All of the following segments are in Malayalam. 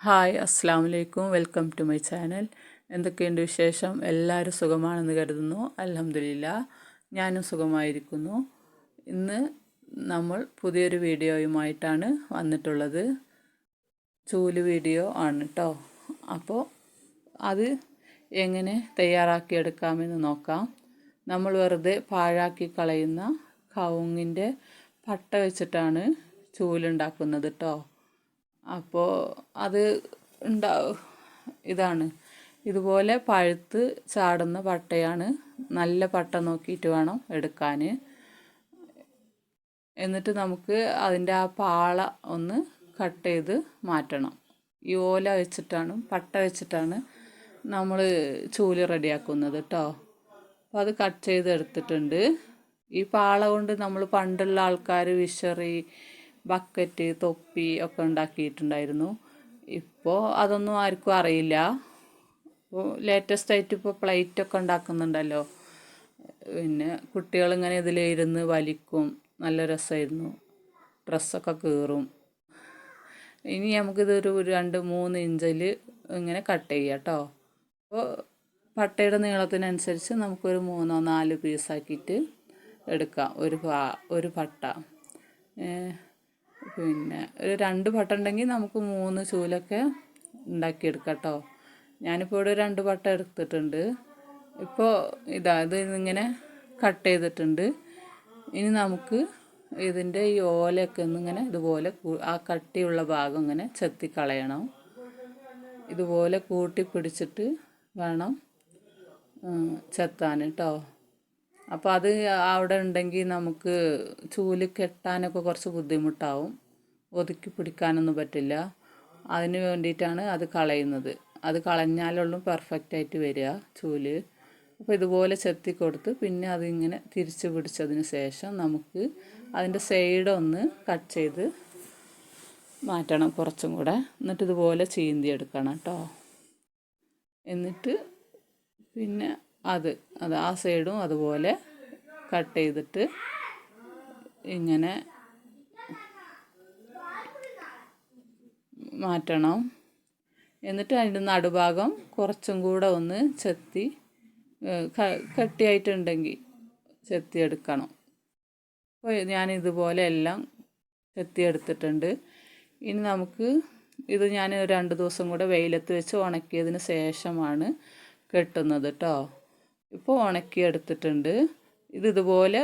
ഹായ് അസ്സാം വലൈക്കും വെൽക്കം ടു മൈ ചാനൽ. എന്തൊക്കെയുണ്ട് വിശേഷം? എല്ലാവരും സുഖമാണെന്ന് കരുതുന്നു. അലഹമില്ല ഞാനും സുഖമായിരിക്കുന്നു. ഇന്ന് നമ്മൾ പുതിയൊരു വീഡിയോയുമായിട്ടാണ് വന്നിട്ടുള്ളത്. ചൂൽ വീഡിയോ ആണ് കേട്ടോ അപ്പോൾ അത് എങ്ങനെ തയ്യാറാക്കിയെടുക്കാമെന്ന് നോക്കാം. നമ്മൾ വെറുതെ പാഴാക്കി കളയുന്ന കവുങ്ങിന്റെ പട്ട വെച്ചിട്ടാണ് ചൂലുണ്ടാക്കുന്നത് കേട്ടോ അപ്പോൾ അത് ഉണ്ടാവും ഇതാണ്. ഇതുപോലെ പഴുത്ത് ചാടുന്ന പട്ടയാണ്. നല്ല പട്ട നോക്കിയിട്ട് വേണം എടുക്കാൻ എന്നിട്ട് നമുക്ക് അതിന്റെ ആ പാള ഒന്ന് കട്ട് ചെയ്ത് മാറ്റണം. ഈ ഓല വെച്ചിട്ടാണ് പട്ട വെച്ചിട്ടാണ് നമ്മൾ ചൂൽ റെഡിയാക്കുന്നത് കേട്ടോ അപ്പോൾ അത് കട്ട് ചെയ്ത് എടുത്തിട്ടുണ്ട് ഈ പാള കൊണ്ട് നമ്മൾ പണ്ടുള്ള ആൾക്കാർ വിഷറി ബക്കറ്റ് തൊപ്പി ഒക്കെ ഉണ്ടാക്കിയിട്ടുണ്ടായിരുന്നു. ഇപ്പോൾ അതൊന്നും ആർക്കും അറിയില്ല. ഇപ്പോൾ ലേറ്റസ്റ്റ് ആയിട്ട് ഇപ്പോൾ പ്ലേറ്റ് ഒക്കെ ഉണ്ടാക്കുന്നുണ്ടല്ലോ. പിന്നെ കുട്ടികളിങ്ങനെ ഇതിലിരുന്ന് വലിക്കും. നല്ല രസമായിരുന്നു. ഡ്രസ്സൊക്കെ കീറും. ഇനി നമുക്കിതൊരു രണ്ട് മൂന്ന് ഇഞ്ചിൽ ഇങ്ങനെ കട്ട് ചെയ്യാം കേട്ടോ. അപ്പോൾ പട്ടയുടെ നീളത്തിനനുസരിച്ച് നമുക്കൊരു മൂന്നോ നാല് പീസാക്കിയിട്ട് എടുക്കാം. ഒരു ഒരു പട്ട. പിന്നെ ഒരു രണ്ട് പട്ട ഉണ്ടെങ്കിൽ നമുക്ക് മൂന്ന് ചൂലൊക്കെ ഉണ്ടാക്കിയെടുക്കാം കേട്ടോ ഞാനിപ്പോൾ ഇവിടെ രണ്ട് പട്ട എടുത്തിട്ടുണ്ട്. ഇപ്പോൾ ഇതാ ഇത് ഇങ്ങനെ കട്ട് ചെയ്തിട്ടുണ്ട്. ഇനി നമുക്ക് ഇതിന്റെ ഈ ഓലയൊക്കെ ഒന്നിങ്ങനെ ഇതുപോലെ ആ കട്ടിയുള്ള ഭാഗം ഇങ്ങനെ ചെത്തിക്കളയണം ഇതുപോലെ കൂട്ടി പിടിച്ചിട്ട് വേണം ചെത്താൻ കേട്ടോ അപ്പോൾ അത് അവിടെ ഉണ്ടെങ്കിൽ നമുക്ക് ചൂൽ കെട്ടാനൊക്കെ കുറച്ച് ബുദ്ധിമുട്ടാവും. ഒതുക്കി പിടിക്കാനൊന്നും പറ്റില്ല. അതിന് വേണ്ടിയിട്ടാണ് അത് കളയുന്നത്. അത് കളഞ്ഞാലുള്ളൂ പെർഫെക്റ്റ് ആയിട്ട് വരിക ചൂൽ. അപ്പോൾ ഇതുപോലെ ചെത്തി കൊടുത്ത് പിന്നെ അതിങ്ങനെ തിരിച്ച് പിടിച്ചതിന് ശേഷം നമുക്ക് അതിന്റെ സൈഡ് ഒന്ന് കട്ട് ചെയ്ത് മാറ്റണം കുറച്ചും കൂടെ. എന്നിട്ട് ഇതുപോലെ ചീന്തി എടുക്കണം കേട്ടോ. എന്നിട്ട് പിന്നെ അത് അത് ആ സൈഡും അതുപോലെ കട്ട് ചെയ്തിട്ട് ഇങ്ങനെ മാറ്റണം. എന്നിട്ട് അതിന്റെ നടുഭാഗം കുറച്ചും കൂടെ ഒന്ന് ചെത്തി കട്ടിയായിട്ടുണ്ടെങ്കിൽ ചെത്തിയെടുക്കണം. അപ്പോൾ ഞാൻ ഇതുപോലെ എല്ലാം ചെത്തിയെടുത്തിട്ടുണ്ട്. ഇനി നമുക്ക് ഇത് ഞാൻ രണ്ട് ദിവസം കൂടെ വെയിലത്ത് വെച്ച് ഉണക്കിയതിന് ശേഷമാണ് കെട്ടുന്നത് കേട്ടോ ഇപ്പോൾ ഉണക്കിയെടുത്തിട്ടുണ്ട്. ഇത് ഇതുപോലെ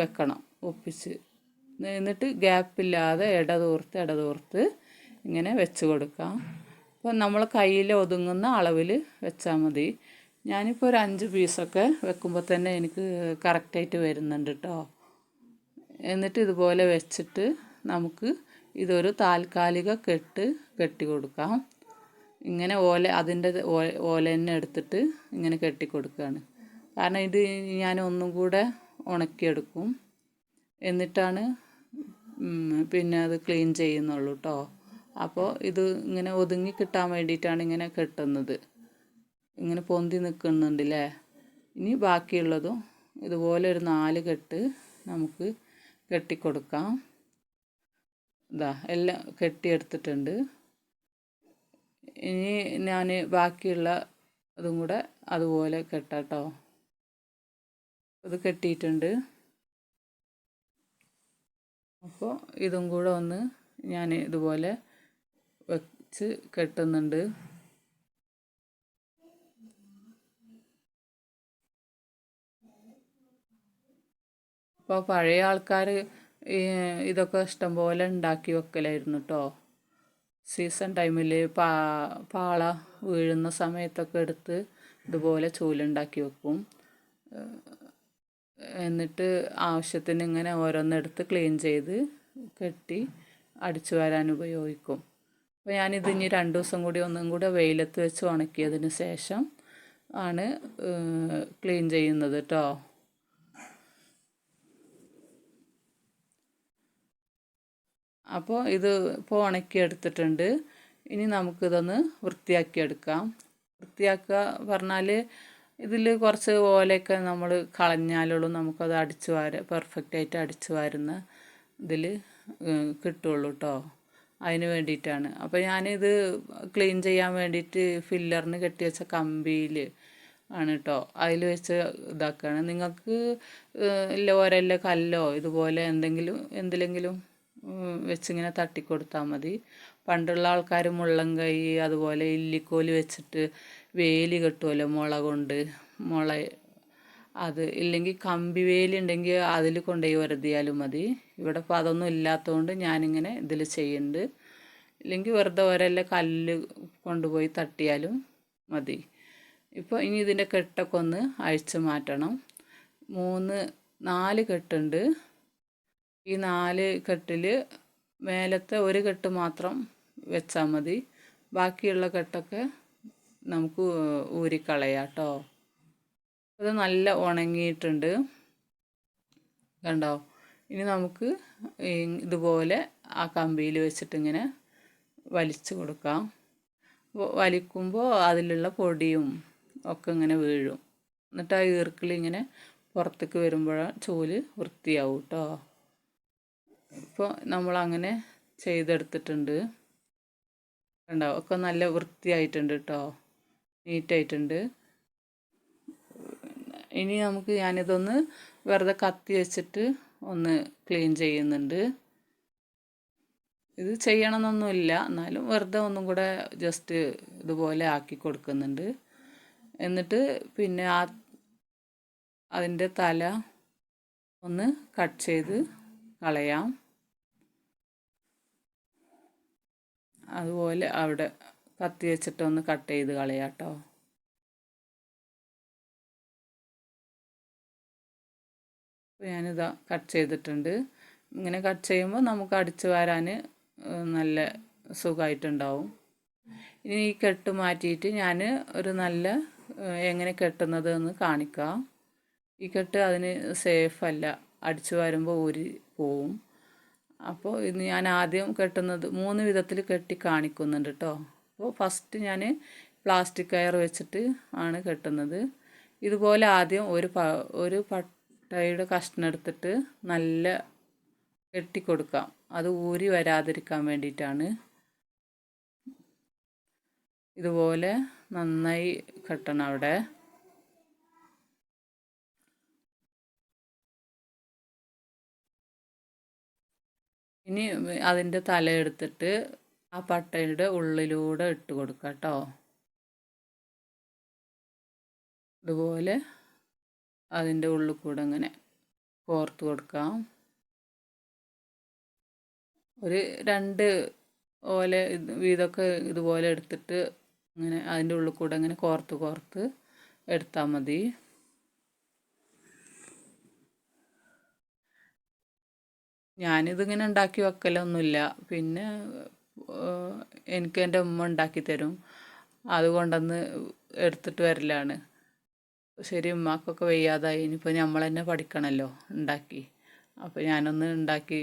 വെക്കണം ഒപ്പിച്ച്. എന്നിട്ട് ഗ്യാപ്പില്ലാതെ ഇടതോർത്ത് ഇടതോർത്ത് ഇങ്ങനെ വെച്ച് കൊടുക്കാം. അപ്പോൾ നമ്മൾ കയ്യിൽ ഒതുങ്ങുന്ന അളവിൽ വെച്ചാൽ മതി. ഞാനിപ്പോൾ ഒരു അഞ്ച് പീസൊക്കെ വെക്കുമ്പോൾ തന്നെ എനിക്ക് കറക്റ്റായിട്ട് വരുന്നുണ്ട് കേട്ടോ എന്നിട്ട് ഇതുപോലെ വെച്ചിട്ട് നമുക്ക് ഇതൊരു താൽക്കാലിക കെട്ട് കെട്ടി കൊടുക്കാം. ഇങ്ങനെ ഓല അതിന്റെ ഓല തന്നെ എടുത്തിട്ട് ഇങ്ങനെ കെട്ടി കൊടുക്കുകയാണ് കാരണം ഇത് ഞാൻ ഒന്നും കൂടെ ഉണക്കിയെടുക്കും. എന്നിട്ടാണ് പിന്നെ അത് ക്ലീൻ ചെയ്യുന്നുള്ളൂ കേട്ടോ അപ്പോൾ ഇത് ഇങ്ങനെ ഒതുങ്ങി കിട്ടാൻ വേണ്ടിയിട്ടാണ് ഇങ്ങനെ കെട്ടുന്നത്. ഇങ്ങനെ പൊന്തി നിൽക്കുന്നുണ്ടല്ലേ ഇനി ബാക്കിയുള്ളതും ഇതുപോലെ ഒരു നാല് കെട്ട് നമുക്ക് കെട്ടിക്കൊടുക്കാം. ഇതാ എല്ലാം കെട്ടിയെടുത്തിട്ടുണ്ട്. ഇനി ഞാൻ ബാക്കിയുള്ള അതും കൂടെ അതുപോലെ കെട്ടാട്ടോ. ഇത് കെട്ടിയിട്ടുണ്ട്. അപ്പോൾ ഇതും കൂടെ ഒന്ന് ഞാൻ ഇതുപോലെ വെച്ച് കെട്ടുന്നുണ്ട്. അപ്പോൾ പഴയ ആൾക്കാർ ഇതൊക്കെ ഇഷ്ടംപോലെ ഉണ്ടാക്കി വെക്കലായിരുന്നു കേട്ടോ സീസൺ ടൈമിൽ പാ പാള വീഴുന്ന സമയത്തൊക്കെ എടുത്ത് ഇതുപോലെ ചൂലുണ്ടാക്കി വെക്കും. എന്നിട്ട് ആവശ്യത്തിന് ഇങ്ങനെ ഓരോന്നെടുത്ത് ക്ലീൻ ചെയ്ത് കെട്ടി അടിച്ചു വരാൻ ഉപയോഗിക്കും. അപ്പോൾ ഞാനിത് ഇനി രണ്ട് ദിവസം കൂടി ഒന്നും കൂടെ വെയിലത്ത് വെച്ച് ഉണക്കിയതിന് ശേഷം ആണ് ക്ലീൻ ചെയ്യുന്നത് കേട്ടോ അപ്പോൾ ഇത് ഇപ്പോൾ ഉണക്കിയെടുത്തിട്ടുണ്ട്. ഇനി നമുക്കിതൊന്ന് വൃത്തിയാക്കിയെടുക്കാം. വൃത്തിയാക്കുക പറഞ്ഞാൽ ഇതിൽ കുറച്ച് ഓലയൊക്കെ നമ്മൾ കളഞ്ഞാലുള്ളൂ നമുക്കത് അടിച്ചു വാര പെർഫെക്റ്റായിട്ട് അടിച്ചു വാരുന്ന ഇതിൽ കിട്ടുള്ളൂ കേട്ടോ അതിന് വേണ്ടിയിട്ടാണ്. അപ്പോൾ ഞാനിത് ക്ലീൻ ചെയ്യാൻ വേണ്ടിയിട്ട് ഫില്ലറിന് കെട്ടി വെച്ച കമ്പിയിൽ ആണ് കേട്ടോ അതിൽ വെച്ച് ഇതാക്കുകയാണ് നിങ്ങൾക്ക് ഇല്ല കല്ലോ ഇതുപോലെ എന്തെങ്കിലും എന്തിലെങ്കിലും വെച്ചിങ്ങനെ തട്ടിക്കൊടുത്താൽ മതി. പണ്ടുള്ള ആൾക്കാർ മുള്ളം കൈ അതുപോലെ ഇല്ലിക്കോൽ വെച്ചിട്ട് വേലി കെട്ടുമല്ലോ മുള കൊണ്ട്. മുള അത് ഇല്ലെങ്കിൽ കമ്പി വേലി ഉണ്ടെങ്കിൽ അതിൽ കൊണ്ടുപോയി വെറുതെയാലും മതി. ഇവിടെ ഇപ്പോൾ അതൊന്നും ഇല്ലാത്തതുകൊണ്ട് ഞാനിങ്ങനെ ഇതിൽ ചെയ്യുന്നുണ്ട്. ഇല്ലെങ്കിൽ വെറുതെ ഒരല്ല കല്ല് കൊണ്ടുപോയി തട്ടിയാലും മതി. ഇപ്പോൾ ഇനി ഇതിന്റെ കെട്ടൊക്കെ ഒന്ന് അഴിച്ചു മാറ്റണം. മൂന്ന് നാല് കെട്ടുണ്ട്. ഈ നാല് കെട്ടിൽ മേലത്തെ ഒരു കെട്ട് മാത്രം വെച്ചാൽ മതി. ബാക്കിയുള്ള കെട്ടൊക്കെ നമുക്ക് ഊരിക്കളയാം കേട്ടോ. അത് നല്ല ഉണങ്ങിയിട്ടുണ്ട്. കണ്ടോ? ഇനി നമുക്ക് ഇതുപോലെ ആ കമ്പിയിൽ വെച്ചിട്ടിങ്ങനെ വലിച്ചു കൊടുക്കാം. വലിക്കുമ്പോൾ അതിലുള്ള പൊടിയും ഒക്കെ ഇങ്ങനെ വീഴും. എന്നിട്ട് ആ ഈർക്കിൽ ഇങ്ങനെ പുറത്തേക്ക് വരുമ്പോഴാണ് ചൂൽ വൃത്തിയാവും കേട്ടോ ഇപ്പോൾ നമ്മളങ്ങനെ ചെയ്തെടുത്തിട്ടുണ്ട്. കണ്ടോ? ഒക്കെ നല്ല വൃത്തിയായിട്ടുണ്ട് കേട്ടോ നീറ്റായിട്ടുണ്ട്. ഇനി നമുക്ക് ഞാനിതൊന്ന് വെറുതെ കത്തി വെച്ചിട്ട് ഒന്ന് ക്ലീൻ ചെയ്യുന്നുണ്ട്. ഇത് ചെയ്യണമെന്നൊന്നുമില്ല. എന്നാലും വെറുതെ ഒന്നും കൂടെ ജസ്റ്റ് ഇതുപോലെ ആക്കി കൊടുക്കുന്നുണ്ട്. എന്നിട്ട് പിന്നെ ആ അതിന്റെ തല ഒന്ന് കട്ട് ചെയ്ത് കളയാം. അതുപോലെ അവിടെ കത്തി വെച്ചിട്ടൊന്ന് കട്ട് ചെയ്ത് കളയാം കേട്ടോ. ഞാനിതാ കട്ട് ചെയ്തിട്ടുണ്ട്. ഇങ്ങനെ കട്ട് ചെയ്യുമ്പോൾ നമുക്ക് അടിച്ചു വരാൻ നല്ല സുഖമായിട്ടുണ്ടാവും ഇനി ഈ കെട്ട് മാറ്റിയിട്ട് ഞാൻ ഒരു നല്ല എങ്ങനെ കെട്ടുന്നത് എന്ന് കാണിക്കാം. ഈ കെട്ട് അതിന് സേഫ് അല്ല അടിച്ചു വരുമ്പോൾ ഊരി പോവും. അപ്പോൾ ഇന്ന് ഞാൻ ആദ്യം കെട്ടുന്നത് മൂന്ന് വിധത്തിൽ കെട്ടി കാണിക്കുന്നുണ്ട് കേട്ടോ അപ്പോൾ ഫസ്റ്റ് ഞാൻ പ്ലാസ്റ്റിക് കയർ വെച്ചിട്ട് ആണ് കെട്ടുന്നത്. ഇതുപോലെ ആദ്യം ഒരു പ ഒരു പട്ടയുടെ കഷ്ണം എടുത്തിട്ട് നല്ല കെട്ടിക്കൊടുക്കാം അത് ഊരി വരാതിരിക്കാൻ വേണ്ടിയിട്ടാണ്. ഇതുപോലെ നന്നായി കെട്ടണം അവിടെ. ഇനി അതിന്റെ തല എടുത്തിട്ട് ആ പട്ടയുടെ ഉള്ളിലൂടെ ഇട്ട് കൊടുക്കാം കേട്ടോ. ഇതുപോലെ അതിന്റെ ഉള്ളിൽ കൂടെ ഇങ്ങനെ കോർത്ത് കൊടുക്കാം. ഒരു രണ്ട് ഓല വീതമൊക്കെ ഇതുപോലെ എടുത്തിട്ട് ഇങ്ങനെ അതിന്റെ ഉള്ളിൽ കൂടെ ഇങ്ങനെ കോർത്ത് കോർത്ത് എടുത്താൽ മതി. ഞാനിതിങ്ങനെ ഉണ്ടാക്കി വെക്കലൊന്നുമില്ല. പിന്നെ എനിക്ക് എന്റെ ഉമ്മ ഉണ്ടാക്കി തരും. അതുകൊണ്ടന്ന് എടുത്തിട്ട് വരലാണ്. ശരി ഉമ്മാക്കൊക്കെ വയ്യാതായി. ഇനിയിപ്പോൾ നമ്മൾ തന്നെ പഠിക്കണമല്ലോ ഉണ്ടാക്കി. അപ്പോൾ ഞാനൊന്ന് ഉണ്ടാക്കി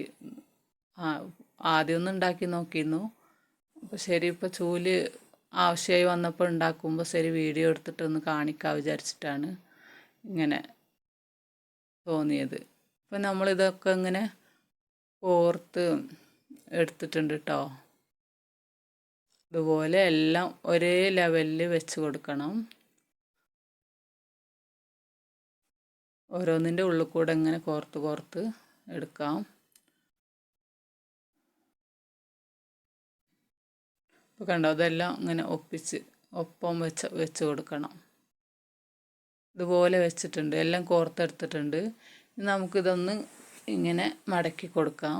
ആദ്യമൊന്നും ഉണ്ടാക്കി നോക്കിയിരുന്നു. അപ്പോൾ ശരി ഇപ്പോൾ ചൂൽ ആവശ്യമായി വന്നപ്പോൾ ഉണ്ടാക്കുമ്പോൾ ശരി വീഡിയോ എടുത്തിട്ടൊന്ന് കാണിക്കാൻ വിചാരിച്ചിട്ടാണ് ഇങ്ങനെ തോന്നിയത്. അപ്പം നമ്മളിതൊക്കെ ഇങ്ങനെ കോർത്ത് എടുത്തിട്ടുണ്ട് കേട്ടോ ഇതുപോലെ എല്ലാം ഒരേ ലെവലിൽ വെച്ച് കൊടുക്കണം. ഓരോന്നിന്റെ ഉള്ളിൽ കൂടെ ഇങ്ങനെ കോർത്ത് കോർത്ത് എടുക്കാം. ഇപ്പോൾ കണ്ടോ? അതെല്ലാം ഇങ്ങനെ ഒപ്പിച്ച് ഒപ്പം വെച്ച് വെച്ച് കൊടുക്കണം. ഇതുപോലെ വെച്ചിട്ടുണ്ട്. എല്ലാം കോർത്തെടുത്തിട്ടുണ്ട്. നമുക്കിതൊന്ന് ഇങ്ങനെ മടക്കി കൊടുക്കാം.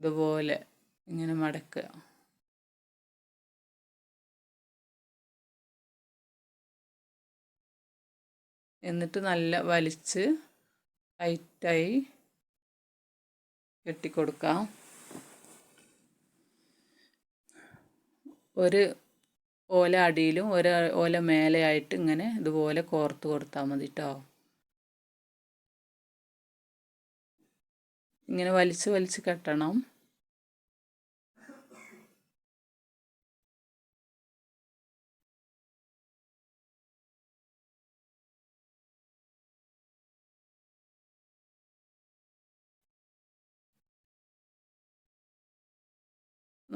ഇതുപോലെ ഇങ്ങനെ മടക്കുക. എന്നിട്ട് നല്ല വലിച്ച് ടൈറ്റായി കെട്ടിക്കൊടുക്കാം. ഒരു ഓല അടിയിലും ഒരു ഓല മേലെയായിട്ട് ഇങ്ങനെ ഇതുപോലെ കോർത്ത് കൊടുത്താൽ മതി കേട്ടോ ഇങ്ങനെ വലിച്ച് വലിച്ച് കെട്ടണം.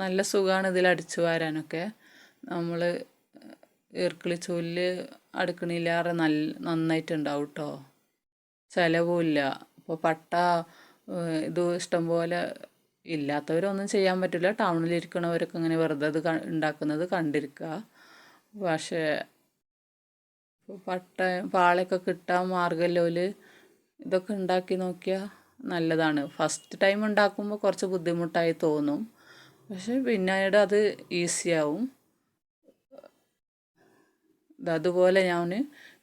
നല്ല സുഖമാണ് ഇതിൽ അടിച്ചു വാരാനൊക്കെ. നമ്മൾ ഈർക്കിളി ചൊല്ല് അടുക്കണില്ലാറെ നല്ല നന്നായിട്ടുണ്ടാവും കേട്ടോ ചിലവുമില്ല അപ്പോൾ പട്ട ഇത് ഇഷ്ടംപോലെ ഇല്ലാത്തവരൊന്നും ചെയ്യാൻ പറ്റില്ല ടൗണിലിരിക്കണവരൊക്കെ ഇങ്ങനെ വെറുതെ അത് ഉണ്ടാക്കുന്നത് കണ്ടിരിക്കുക പക്ഷേ പട്ട പാളയൊക്കെ കിട്ടാൻ മാർഗമല്ലോൽ ഇതൊക്കെ ഉണ്ടാക്കി നോക്കിയാൽ നല്ലതാണ്. ഫസ്റ്റ് ടൈം ഉണ്ടാക്കുമ്പോൾ കുറച്ച് ബുദ്ധിമുട്ടായി തോന്നും. പക്ഷെ പിന്നീട് അത് ഈസിയാവും അതുപോലെ ഞാൻ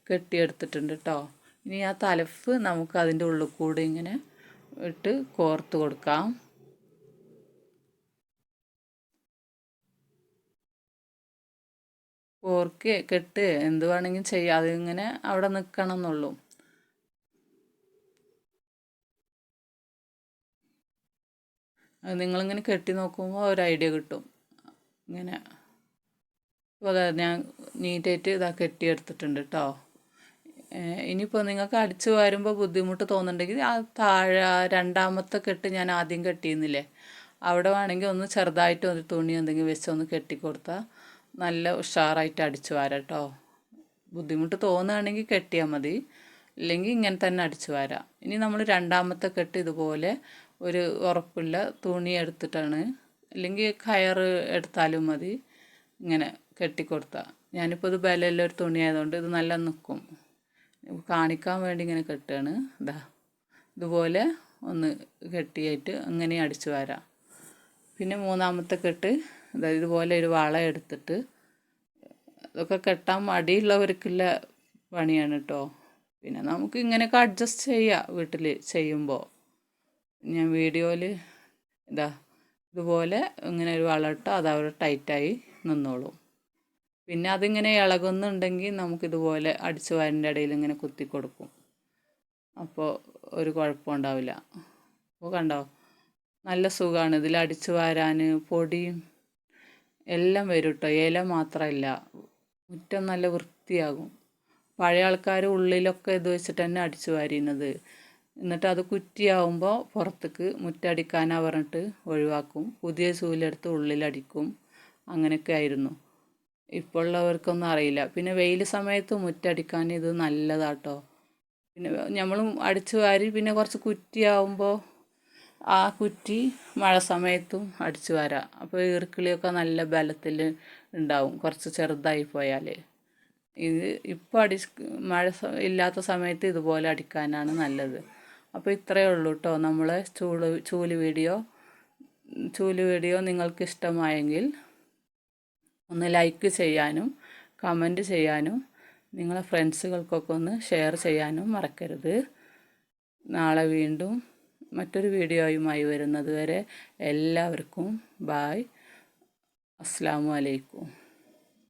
കെട്ടിയെടുത്തിട്ടുണ്ട് കേട്ടോ ഇനി ആ തലഫ് നമുക്ക് അതിന്റെ ഉള്ളിൽ കൂടി ഇങ്ങനെ ഇട്ട് കോർത്ത് കൊടുക്കാം. കോർക്ക് കെട്ട് എന്ത് വേണമെങ്കിലും ചെയ്യാം. അതിങ്ങനെ അവിടെ നിൽക്കണം എന്നുള്ളൂ നിങ്ങളിങ്ങനെ കെട്ടി നോക്കുമ്പോൾ ഒരു ഐഡിയ കിട്ടും. ഇങ്ങനെ. ഇപ്പോൾ ഞാൻ നീറ്റായിട്ട് ഇതാ കെട്ടിയെടുത്തിട്ടുണ്ട് കേട്ടോ ഇനിയിപ്പോൾ നിങ്ങൾക്ക് അടിച്ചു വരുമ്പോൾ ബുദ്ധിമുട്ട് തോന്നുന്നുണ്ടെങ്കിൽ ആ താഴെ രണ്ടാമത്തെ കെട്ട് ഞാൻ ആദ്യം കെട്ടിയിരുന്നില്ലേ? അവിടെ വേണമെങ്കിൽ ഒന്ന് ചെറുതായിട്ട് ഒരു തുണി എന്തെങ്കിലും വെച്ച് ഒന്ന് കെട്ടിക്കൊടുത്താൽ നല്ല ഉഷാറായിട്ട് അടിച്ചു വരാം കേട്ടോ ബുദ്ധിമുട്ട് തോന്നുകയാണെങ്കിൽ കെട്ടിയാൽ മതി. ഇല്ലെങ്കിൽ ഇങ്ങനെ തന്നെ അടിച്ചു വരാം. ഇനി നമ്മൾ രണ്ടാമത്തെ കെട്ട് ഇതുപോലെ ഒരു ഉറപ്പുള്ള തുണി എടുത്തിട്ടാണ്. അല്ലെങ്കിൽ കയർ എടുത്താലും മതി. ഇങ്ങനെ കെട്ടിക്കൊടുത്താൽ ഞാനിപ്പോൾ ഇത് ബലമുള്ള ഒരു തുണി ആയതുകൊണ്ട് ഇത് നല്ല നിൽക്കും കാണിക്കാൻ വേണ്ടി ഇങ്ങനെ കെട്ടുകയാണ് ഇതാ ഇതുപോലെ ഒന്ന് കെട്ടിയായിട്ട് അങ്ങനെ അടിച്ചു വരാം. പിന്നെ മൂന്നാമത്തെ കെട്ട് അതായത് ഇതുപോലെ ഒരു വള എടുത്തിട്ട് അതൊക്കെ കെട്ടാൻ മടിയുള്ളവർക്കുള്ള പണിയാണ് കേട്ടോ പിന്നെ നമുക്ക് ഇങ്ങനെയൊക്കെ അഡ്ജസ്റ്റ് ചെയ്യാം വീട്ടിൽ ചെയ്യുമ്പോൾ ഞാൻ വീഡിയോയിൽ ഇതാ ഇതുപോലെ ഇങ്ങനെ ഒരു വളട്ടോ അത് അവർ ടൈറ്റായി നിന്നോളും. പിന്നെ അതിങ്ങനെ ഇളകുന്നുണ്ടെങ്കിൽ നമുക്കിതുപോലെ അടിച്ച് വാരിന്റെ ഇടയിൽ ഇങ്ങനെ കുത്തി കൊടുക്കും. അപ്പോൾ ഒരു കുഴപ്പമുണ്ടാവില്ല അപ്പോൾ കണ്ടോ നല്ല സുഖമാണ്. ഇതിൽ അടിച്ചു വാരാൻ പൊടിയും എല്ലാം വരും കേട്ടോ ഇല മാത്രമല്ല മുറ്റം നല്ല വൃത്തിയാകും. പഴയ ആൾക്കാർ ഉള്ളിലൊക്കെ ഇത് വെച്ചിട്ട് തന്നെ അടിച്ചു വാരിയുന്നത് എന്നിട്ട് അത് കുറ്റിയാവുമ്പോൾ പുറത്തേക്ക് മുറ്റടിക്കാനാ പറഞ്ഞിട്ട് ഒഴിവാക്കും. പുതിയ സൂലെടുത്ത് ഉള്ളിലടിക്കും. അങ്ങനെയൊക്കെ ആയിരുന്നു. ഇപ്പോൾ ഉള്ളവർക്കൊന്നും അറിയില്ല. പിന്നെ വെയിൽ സമയത്ത് മുറ്റടിക്കാൻ ഇത് നല്ലതാട്ടോ. പിന്നെ നമ്മളും അടിച്ചു വാരി പിന്നെ കുറച്ച് കുറ്റിയാവുമ്പോൾ ആ കുറ്റി മഴ സമയത്തും അടിച്ചു വരാം. അപ്പോൾ ഈർക്കിളിയൊക്കെ നല്ല ബലത്തിൽ ഉണ്ടാവും കുറച്ച് ചെറുതായി പോയാൽ ഇത് ഇപ്പോൾ അടി മഴ ഇല്ലാത്ത സമയത്ത് ഇതുപോലെ അടിക്കാനാണ് നല്ലത്. അപ്പോൾ ഇത്രയേ ഉള്ളൂ കേട്ടോ നമ്മളെ ചൂൽ ചൂൽ വീഡിയോ. ചൂൽ വീഡിയോ നിങ്ങൾക്ക് ഇഷ്ടമായെങ്കിൽ ഒന്ന് ലൈക്ക് ചെയ്യാനും കമന്റ് ചെയ്യാനും നിങ്ങളെ ഫ്രണ്ട്സുകൾക്കൊക്കെ ഒന്ന് ഷെയർ ചെയ്യാനും മറക്കരുത്. നാളെ വീണ്ടും മറ്റൊരു വീഡിയോയുമായി വരുന്നത് വരെ എല്ലാവർക്കും ബായ്. അസ്സാം അലൈക്കും.